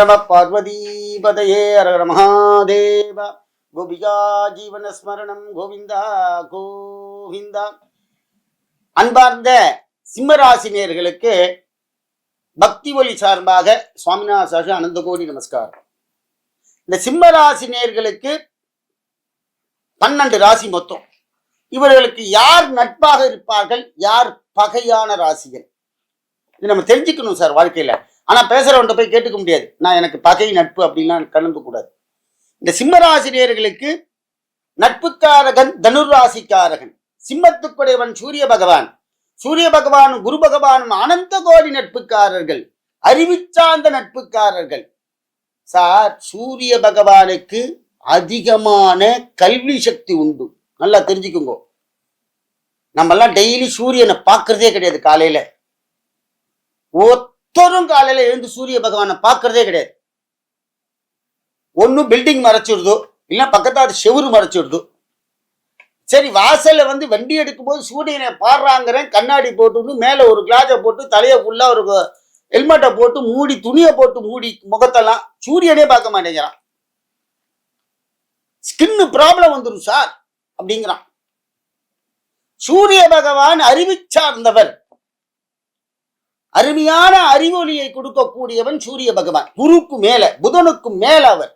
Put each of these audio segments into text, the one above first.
நம பார்வதீபதையே அரகர மகாதேவ கோபிகா ஜீவன ஸ்மரணம் கோவிந்தா கோவிந்தா அன்பார்ந்த சிம்மராசினியர்களுக்கு பக்தி ஒலி சார்பாக சுவாமிநாத அனந்த கோடி நமஸ்காரம். இந்த சிம்மராசினியர்களுக்கு பன்னெண்டு ராசி மொத்தம். இவர்களுக்கு யார் நட்பாக இருப்பார்கள்? யார் பகையான ராசிகள்? இது நம்ம தெரிஞ்சுக்கணும் சார் வாழ்க்கையில. ஆனால் பேசுகிறவன்ட்ட போய் கேட்டுக்க முடியாது. நான் எனக்கு பகை நட்பு அப்படின்லாம் கலந்து கூடாது. இந்த சிம்மராசினியர்களுக்கு நட்புக்காரகன் தனுராசிக்காரகன். சிம்மத்துக்குடையவன் சூரிய பகவான். சூரிய பகவானும் குரு பகவானும் அனந்த கோடி நட்புக்காரர்கள். அறிவிச்சார்ந்த நட்புக்காரர்கள். சார் சூரிய பகவானுக்கு அதிகமான கல்வி சக்தி உண்டு. நல்லா தெரிஞ்சுக்குங்க. நம்மெல்லாம் டெய்லி சூரியனை பார்க்கறதே கிடையாது காலையில. ஓ காலையில எழுந்து சூரிய பகவானை பார்க்கறதே கிடையாது. ஒன்னும் பில்டிங் மறைச்சிடுதோ இல்ல பக்கத்தாது செவுரு மறைச்சிடுதோ. சரி வாசல்ல வந்து வண்டி எடுக்கும்போது சூரியனை பாடுறாங்கிறேன் கண்ணாடி போட்டு மேல ஒரு கிளாஸை போட்டு தலையை ஃபுல்லா ஒரு ஹெல்மெட்டை போட்டு மூடி துணியை போட்டு மூடி முகத்தெல்லாம் சூரியனே பார்க்க மாட்டேங்கிறான். ஸ்கின்னு ப்ராப்ளம் வந்துடும் சார் அப்படிங்கிறான். சூரிய பகவான் அறிவிச்சார்ந்தவர். அருமையான அறிவொளியை கொடுக்கக்கூடியவன் சூரிய பகவான். குருக்கு மேல புதனுக்கும் மேல அவர்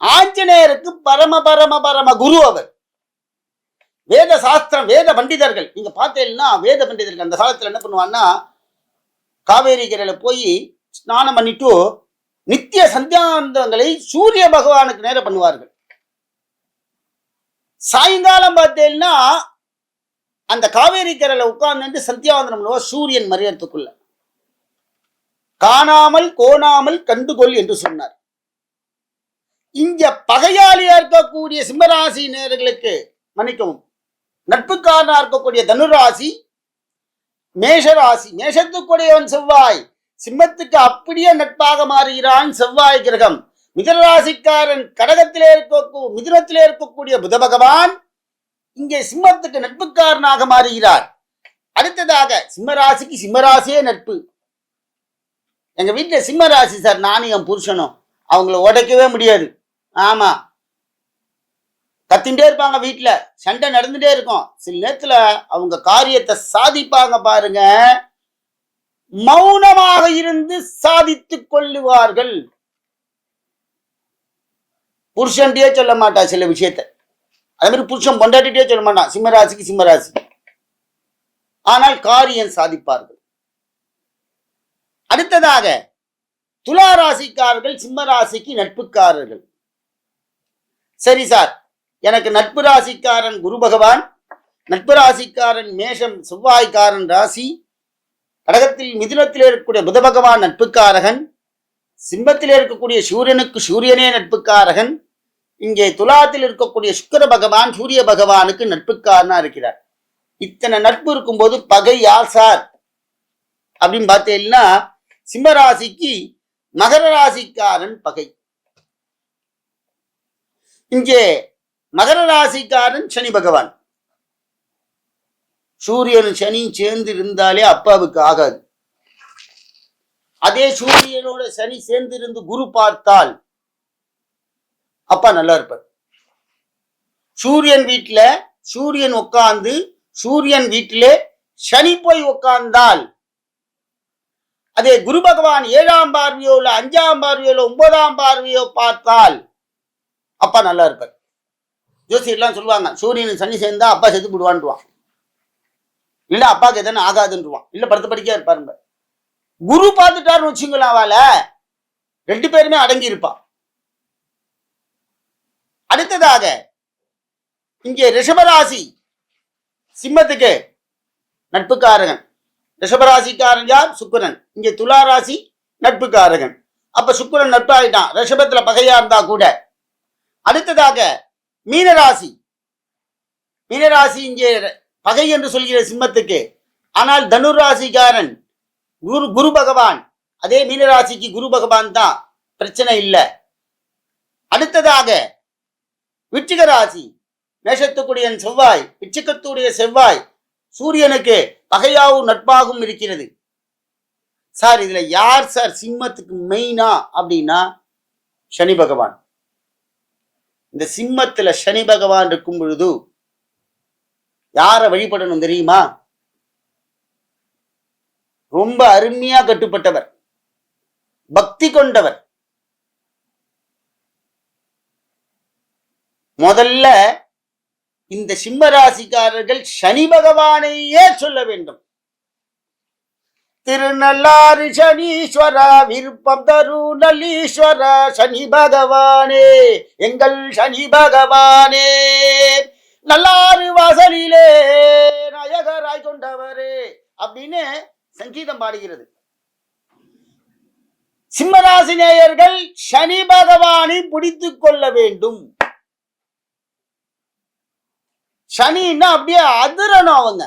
ஆஞ்சநேயருக்கு பரம பரம பரம குரு அவர் வேத சாஸ்திரம் வேத பண்டிதர்கள் நீங்க பார்த்தீங்கன்னா வேத பண்டிதர்கள் அந்த காலத்துல என்ன பண்ணுவான்னா காவேரி கரையில போய் ஸ்நானம் பண்ணிட்டு நித்திய சந்தியாந்தங்களை சூரிய பகவானுக்கு நேர பண்ணுவார்கள். சாயங்காலம் பார்த்தீங்கன்னா அந்த காவேரி கரையில் உட்கார்ந்து சந்தியாவந்தனம் பண்ணுவா சூரியன் மறையறதுக்குள்ள. காணாமல் கோணாமல் கண்டுகொள் என்று சொன்னார். இங்க பகையாளியா இருக்கக்கூடிய சிம்மராசி நேர்களுக்கு மன்னிக்கவும் நட்புக்காரனா இருக்கக்கூடிய தனுராசி மேஷராசி மேஷத்துக்குடையவன் செவ்வாய் சிம்மத்துக்கு அப்படியே நட்பாக மாறுகிறான் செவ்வாய் கிரகம். மிதனராசிக்காரன் கடகத்திலே இருக்க மிதுனத்திலே இருக்கக்கூடிய புத பகவான் இங்கே சிம்மத்துக்கு நட்புக்காரனாக மாறுகிறார். அடுத்ததாக சிம்மராசிக்கு சிம்மராசியே நட்பு. எங்க வீட்டில் சிம்மராசி சார் நானும் என் புருஷனும். அவங்கள உடைக்கவே முடியாது. ஆமா. கத்தின்ண்டே இருப்பாங்க வீட்டில் சண்டை நடந்துட்டே இருக்கும். சில நேரத்தில் அவங்க காரியத்தை சாதிப்பாங்க பாருங்க. மௌனமாக இருந்து சாதித்துக் கொள்ளுவார்கள். புருஷன்டே சொல்ல மாட்டா சில விஷயத்தை. அதே மாதிரி புருஷன் கொண்டாடிட்டே சொல்ல மாட்டான். சிம்மராசிக்கு சிம்மராசி. ஆனால் காரியம் சாதிப்பார்கள். அடுத்ததாக துலா ராசிக்காரர்கள் சிம்ம ராசிக்கு நட்புக்காரர்கள். சரி சார் எனக்கு நட்பு ராசிக்காரன் குரு பகவான் நட்பு ராசிக்காரன் மேஷம் செவ்வாய்க்காரன் ராசி கடகத்தில் மிதுனத்தில் இருக்கக்கூடிய புத பகவான் நட்புக்காரகன் சிம்மத்தில் இருக்கக்கூடிய சூரியனுக்கு சூரியனே நட்புக்காரகன் இங்கே துலாத்தில் இருக்கக்கூடிய சுக்கர பகவான் சூரிய பகவானுக்கு நட்புக்காரனா இருக்கிறார். இத்தனை நட்பு இருக்கும்போது பகை யார் சார்? அப்படின்னு பார்த்தீங்கன்னா சிம்மராசிக்கு மகர ராசிக்காரன் பகை. இங்கே மகர ராசிக்காரன் சனி பகவான். சூரியன் சனி சேர்ந்து இருந்தாலே அப்பாவுக்கு ஆகாது. அதே சூரியனோட சனி சேர்ந்து இருந்து குரு பார்த்தால் அப்பா நல்லா இருப்பார். சூரியன் வீட்டுல சூரியன் உட்கார்ந்து சூரியன் வீட்டிலே சனி போய் உட்கார்ந்தால் அதே குரு பகவான் ஏழாம் பார்வையோ இல்ல அஞ்சாம் பார்வையோ இல்ல ஒன்பதாம் பார்வையோ பார்த்தால் அப்பா நல்லா இருப்பார். ஜோசியர்லாம் சொல்லுவாங்க சூரியன் சனி சேர்ந்தா அப்பா செத்து விடுவான்டுவான் இல்ல அப்பாவுக்கு எதனா ஆகாதுன்றுவான் இல்ல படுத்த படிக்கா இருப்பாருங்க குரு பார்த்துட்டாருன்னு வச்சுங்களா அவளை ரெண்டு பேருமே அடங்கி இருப்பான் அடுத்ததாக இங்கே ரிஷபராசி சிம்மத்துக்கு நட்புக்காரகன். ரிஷபராசிக்காரன் யார்? சுக்கிரன். இங்கே துலா ராசி நட்புக்காரகன். அப்ப சுக்கிரன் நட்பாயிட்டான். ரிஷபத்துல பகையா இருந்தா கூட. அடுத்ததாக மீனராசி. மீனராசி இங்கே பகை என்று சொல்கிற சிம்மத்துக்கு. ஆனால் தனுராசிக்காரன் குரு குரு பகவான். அதே மீனராசிக்கு குரு பகவான் தான். பிரச்சனை இல்லை. அடுத்ததாக விச்சிக ராசி மேஷத்துக்குடியன் செவ்வாய் விச்சிக்கத்துடைய செவ்வாய் சூரியனுக்கு பகையாவும் நட்பாகவும் இருக்கிறது. சார் இதுல யார் சார் சிம்மத்துக்கு மெயினா அப்படின்னா சனி பகவான். இந்த சிம்மத்துல சனி பகவான் இருக்கும் பொழுது யாரை வழிபடணும் தெரியுமா? ரொம்ப அருமையா கட்டுப்பட்டவர் பக்தி கொண்டவர். முதல்ல இந்த சிம்ம ராசிக்காரர்கள் சனி பகவானையே சொல்ல வேண்டும். திருநள்ளாறு சனீஸ்வரா விருப்பம் தரு நல்லீஸ்வரா சனி பகவானே எங்கள் சனி பகவானே. நல்லாறு வாசலிலே நாயகராய் கொண்டவரே அப்படின்னு சங்கீதம் பாடுகிறது. சிம்மராசி நேயர்கள் சனி பகவானை பிடித்துக் கொள்ள வேண்டும். சனின்னா அப்படியே அதிரணும் அவங்க.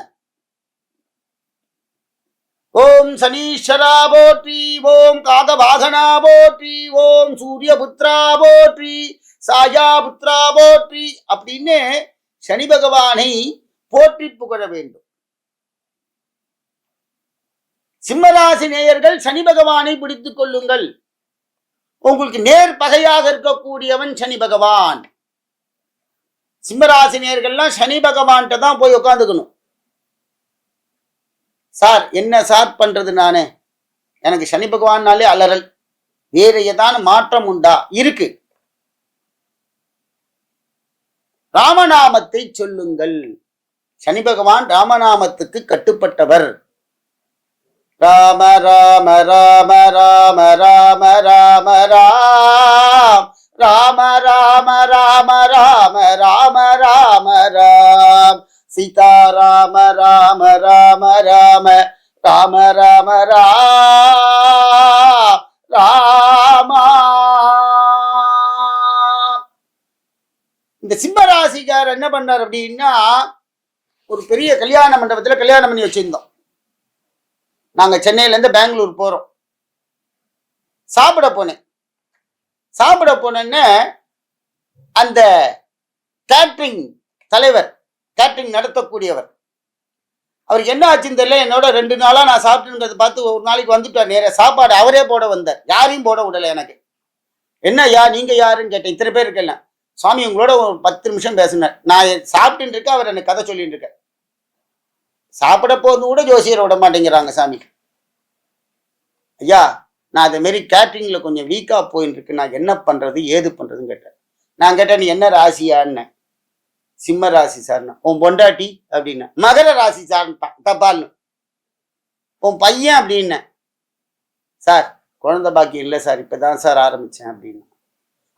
ஓம் சனீஸ்வரா போற்றி ஓம் காதவாகனா போற்றி ஓம் சூரியபுத்ரா போற்றி சாயா புத்ரா போற்றி அப்படின்னு சனி பகவானை போற்றி புகழ வேண்டும். சிம்மராசி நேயர்கள் சனி பகவானை பிடித்துக் கொள்ளுங்கள். உங்களுக்கு நேர் பகையாக இருக்கக்கூடியவன் சனி பகவான். சிம்மராசினியர்கள்லாம் சனி பகவான்கிட்ட தான் போய் உட்காந்துக்கணும் சார் என்ன சார் பண்றது நானே? எனக்கு சனி பகவான்னாலே அலறல். வேற ஏதான மாற்றம் உண்டா? இருக்கு. ராமநாமத்தை சொல்லுங்கள். சனி பகவான் ராமநாமத்துக்கு கட்டுப்பட்டவர். ராம ராம ராம ராம ராம ராம ராம். ராம ராம ராம ராம ராம ராம ராம். சீதா ராம ராம ராம ராம. ராம ராம ராம் ராமா. இந்த சிம்மராசிக்கார் என்ன பண்ணார் அப்படின்னா ஒரு பெரிய கல்யாண மண்டபத்துல கல்யாணம் பண்ணி வச்சிருந்தோம். நாங்க சென்னையில இருந்து பெங்களூர் போறோம். சாப்பிட போனேன். சாப்பிட போனோன்னே அந்த கேட்ரிங் தலைவர் கேட்ரிங் நடத்தக்கூடியவர். அவருக்கு என்ன ஆச்சுன்னு தெரியல என்னோட ரெண்டு நாளா நான் சாப்பிட்டுன்றதை பார்த்து ஒரு நாளைக்கு வந்துட்டார். நேர சாப்பாடு அவரே போட வந்தார். யாரையும் போட விடல எனக்கு. என்ன யா நீங்க யாருன்னு கேட்டேன். இத்தனை பேர் இருக்கல சுவாமி உங்களோட ஒரு பத்து நிமிஷம் பேசினார். நான் சாப்பிட்டுட்டு இருக்கேன் அவர் எனக்கு கதை சொல்லிட்டு இருக்கார். சாப்பிட போறது கூட ஜோசியரை விட மாட்டேங்கிறாங்க சாமி. ஐயா நான் அதேமாரி மாரி கொஞ்சம் வீக்காக போயின்னு இருக்கு நான் என்ன பண்ணுறது ஏது பண்ணுறதுன்னு கேட்டேன். நான் கேட்டேன் நீ என்ன ராசியான்னு சிம்ம ராசி சார்னா உன் பொண்டாட்டி? அப்படின்னா மகர ராசி சார்ன்ட்டான் தப்பால்னு உன் பையன்? அப்படின்ன சார் குழந்தை பாக்கியம் இல்லை சார். இப்பதான் சார் ஆரம்பிச்சேன் அப்படின்னு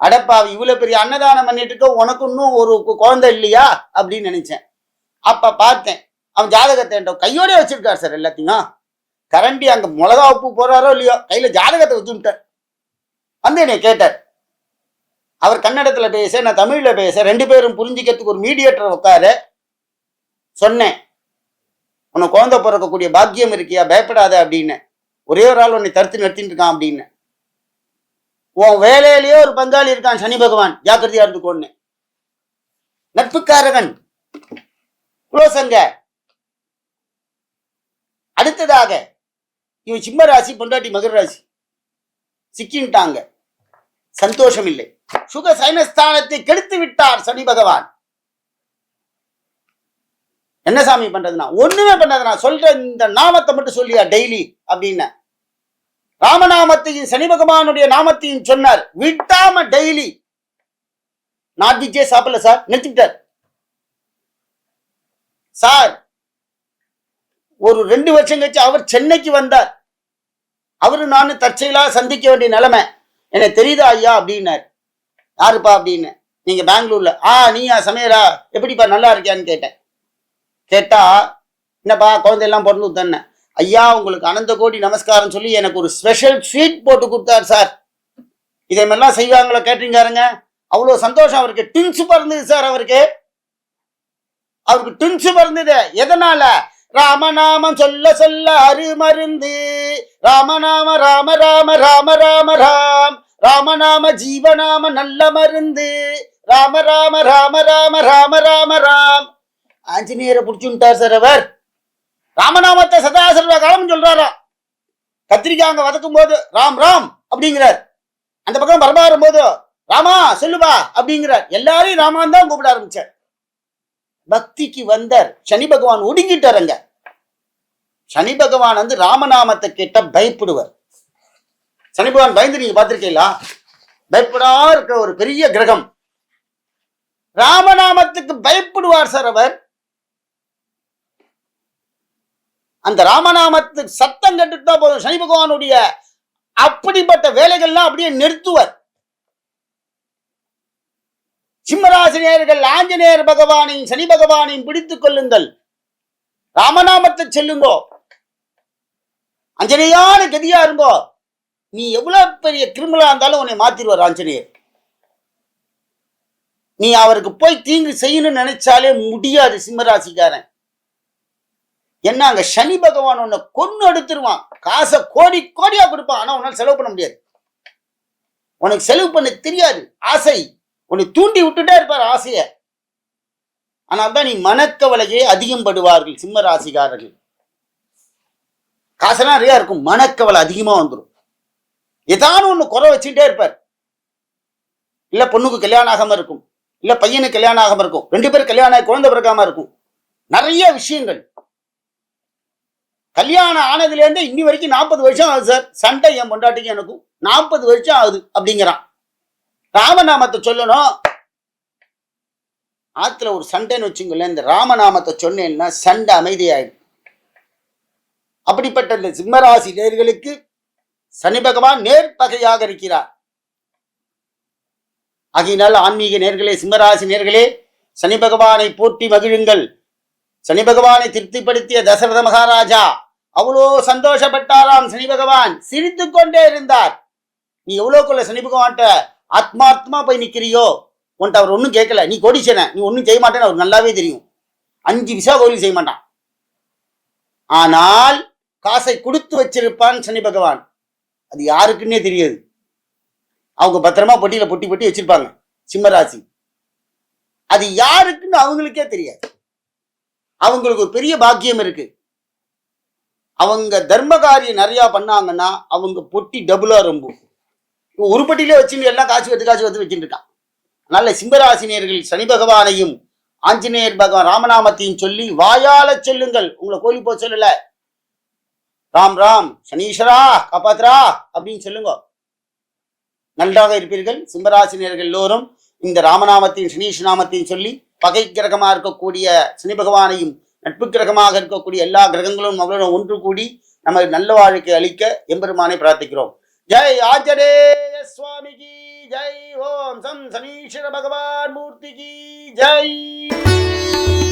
அடப்பா இவ்வளோ பெரிய அன்னதானம் பண்ணிட்டு இருக்க. உனக்கு இன்னும் ஒரு குழந்தை இல்லையா? அப்படின்னு நினைச்சேன். அப்ப பார்த்தேன் அவன் ஜாதகத்தை கையோடய வச்சிருக்கார் சார் எல்லாத்தையும். கரண்டி அங்க மிளகா உப்பு போறாரோ இல்லையோ கையில ஜாதகத்தை வச்சுட்டார் வந்து என்னை கேட்டார். அவர் கன்னடத்துல பேச நான் தமிழ்ல பேச ரெண்டு பேரும் புரிஞ்சுக்கிறதுக்கு ஒரு மீடியேட்டர் உட்காரு. சொன்னேன். உனக்கு குழந்தை பிறக்கக்கூடிய பாக்கியம் இருக்கியா? பயப்படாத அப்படின்னு. ஒரே ஒரு ஆள் உன்னை தடுத்து நிறுத்திட்டு இருக்கான் அப்படின்னு. உன் வேலையிலேயே ஒரு பங்காளி இருக்கான் சனி பகவான். ஜாக்கிரதையா இருந்துக்கோன்னு. நட்புக்காரகன். குலோசங்க. அடுத்ததாக இவன் சிம்ம ராசி பொண்டாட்டி மகர ராசி. சிக்கின்ட்டாங்க. சந்தோஷம் இல்லை சுக சைனஸ்தானத்தை கெடுத்து விட்டார் சனி பகவான். என்ன சாமி பண்றதுனா ஒண்ணுமே பண்றதுனா நான் சொல்ற இந்த நாமத்தை மட்டும் சொல்லியா டெய்லி அப்படின்னு. ராமநாமத்தையும் சனி பகவானுடைய நாமத்தையும் சொன்னார். விட்டாம டெய்லி. நான்வெஜ்ஜே சாப்பிடல சார். நிறுத்திட்டார் சார் ஒரு ரெண்டு வருஷம் கழிச்சு அவர் சென்னைக்கு வந்தார். அவரு நானும் தற்செயலா சந்திக்க வேண்டிய நிலைமை. எனக்கு தெரியுதா ஐயா அப்படின்னார். யாருப்பா அப்படின்னு. நீங்க பெங்களூர்ல. ஆ நீயா சமையலா எப்படிப்பா நல்லா இருக்கியான்னு கேட்டேன். கேட்டா என்னப்பா குழந்தையெல்லாம் பிறந்து தானே ஐயா உங்களுக்கு அனந்த கோடி நமஸ்காரம் சொல்லி எனக்கு ஒரு ஸ்பெஷல் ஸ்வீட் போட்டு கொடுத்தார் சார். இதே மாதிரிலாம் செய்வாங்களோ கேட்டீங்காருங்க அவ்வளோ சந்தோஷம் அவருக்கு. டின்ஸ் பிறந்தது சார் அவருக்கு. அவருக்கு டின்ஸ் பிறந்தது. எதனால? ராமநாமம் சொல்ல சொல்ல அருமருந்து. ராமநாம ராம ராம ராம ராம ராம். ராமநாம ஜீவநாம நல்ல மருந்து. ராம ராம ராம ராம ராம ராம ராம். ஆஞ்சநேயரை பிடிச்சுட்டார் சார் அவர். ராமநாமத்தை சதா சர்வ காலம் சொல்றாரா. கத்திரிக்காய் அங்க வதக்கும் போது ராம் ராம் அப்படிங்கிறார். அந்த பக்கம் பரமா போது ராமா சொல்லுவா அப்படிங்கிறார். எல்லாரையும் ராமான் தான் கூப்பிட ஆரம்பிச்சார். பக்திக்கு வந்தார். சனி பகவான் ஒடுங்கிட்டாருங்க சனி பகவான் வந்து ராமநாமத்தை கேட்ட பயப்படுவர். சனி பகவான் பயந்து நீங்க பார்த்திருக்கீங்களா? பயப்படா இருக்கிற ஒரு பெரிய கிரகம். ராமநாமத்துக்கு பயப்படுவார் சார் அவர். அந்த ராமநாமத்துக்கு சத்தம் கண்டுட்டு தான் போதும் சனி பகவானுடைய அப்படிப்பட்ட வேலைகள்லாம் அப்படியே நிறுத்துவர். சிம்மராசினியர்கள் ஆஞ்சநேயர் பகவானையும் சனி பகவானையும் பிடித்துக் கொள்ளுங்கள். ராமநாமத்தை செல்லுங்கோ. அஞ்சனையான கதியா இருங்கோ நீ எவ்வளவு பெரிய கிரிமினலா இருந்தாலும் உன்னை மாத்திருவார் ஆஞ்சநேயர். நீ அவருக்கு போய் தீங்கு செய்யணும்னு நினைச்சாலே முடியாது சிம்மராசிக்காரன். என்ன அங்க சனி பகவான் உன்னை கொன்னு எடுத்துருவான் காசை கோடி கோடியா கொடுப்பான் ஆனா உன்னால செலவு பண்ண முடியாது. உனக்கு செலவு பண்ண தெரியாது ஆசை. உன்னை தூண்டி விட்டுட்டே இருப்பார் ஆசைய. ஆனால் தான் நீ மனக்கவலையே அதிகம் படுவார்கள் சிம்ம ராசிக்காரர்கள் காசெல்லாம் நிறையா இருக்கும். மனக்கவலை அதிகமா வந்துடும் ஏதானும் ஒண்ணு குறை வச்சுக்கிட்டே இருப்பார். இல்ல பொண்ணுக்கு கல்யாணம் ஆகாம இருக்கும். இல்ல பையனுக்கு கல்யாணம் ஆகாமல் இருக்கும். ரெண்டு பேரும் கல்யாணம் ஆகி குழந்தை பிறக்காம இருக்கும். நிறைய விஷயங்கள். கல்யாணம் ஆனதுலேருந்து இன்னி வரைக்கும் நாற்பது வருஷம் ஆகுது சார். சண்டை என் பொண்டாட்டிக்கு எனக்கும். நாற்பது வருஷம் ஆகுது அப்படிங்கிறான். ராமநாமத்தை சொல்லணும். ஆத்துல ஒரு சண்டைன்னு வச்சுங்களேன். இந்த ராமநாமத்தை சொன்னேன்னா சண்டை அமைதியாயிடும். அப்படிப்பட்ட இந்த சிம்மராசி நேர்களுக்கு சனி பகவான் நேர்பகையாக இருக்கிறார். ஆகையினால் ஆன்மீக நேர்களே சிம்மராசி நேர்களே சனி பகவானை போற்றி மகிழுங்கள். சனி பகவானை திருப்திப்படுத்திய தசரத மகாராஜா அவ்வளோ சந்தோஷப்பட்டாராம் சனி பகவான். சிரித்து கொண்டே இருந்தார். நீ எவ்வளோக்குள்ள சனி பகவான்கிட்ட ஆத்மாத்மா போய் நிற்கிறியோ உன்ட்ட அவர் ஒன்றும் கேட்கல. நீ கோடிச்சன நீ ஒன்றும் செய்ய மாட்டேன்னு அவர் நல்லாவே தெரியும். அஞ்சு விசா கோயில் செய்ய மாட்டான். ஆனால் காசை கொடுத்து வச்சிருப்பான் சனி பகவான். அது யாருக்குன்னே தெரியாது. அவங்க பத்திரமா பொட்டியில பொட்டி பொட்டி வச்சிருப்பாங்க. சிம்மராசி. அது யாருக்குன்னு அவங்களுக்கே தெரியாது. அவங்களுக்கு ஒரு பெரிய பாக்கியம் இருக்கு. அவங்க தர்ம காரியம் பண்ணாங்கன்னா அவங்க பொட்டி டபுளா ரொம்ப. ஒரு பட்டியிலே வச்சுட்டு எல்லாம் காசு வந்து காசு வந்து வச்சுட்டு இருக்கான். நல்ல சிம்மராசினியர்கள் சனி பகவானையும் ஆஞ்சநேயர் பகவான் ராமநாமத்தையும் சொல்லி வாயால சொல்லுங்கள். உங்களை கோயில் போக சொல்லலை. ராம் ராம் சனீஸ்வரா காப்பாத்ரா அப்படின்னு சொல்லுங்க. நன்றாக இருப்பீர்கள். சிம்மராசினியர்கள் எல்லோரும் இந்த ராமநாமத்தையும் சனீஷ் நாமத்தையும் சொல்லி பகை கிரகமாக இருக்கக்கூடிய சனி பகவானையும் நட்பு கிரகமாக இருக்கக்கூடிய எல்லா கிரகங்களும் அவர்களுடன் ஒன்று கூடி நம்ம நல்ல வாழ்க்கை அளிக்க எம்பெருமானை பிரார்த்திக்கிறோம். ஜெய் ஆஞ்சநேய சுவாமிக்கு ஜெய். ஓம் சம் சனீஸ்வர பகவான் மூர்த்திக்கு ஜெய்.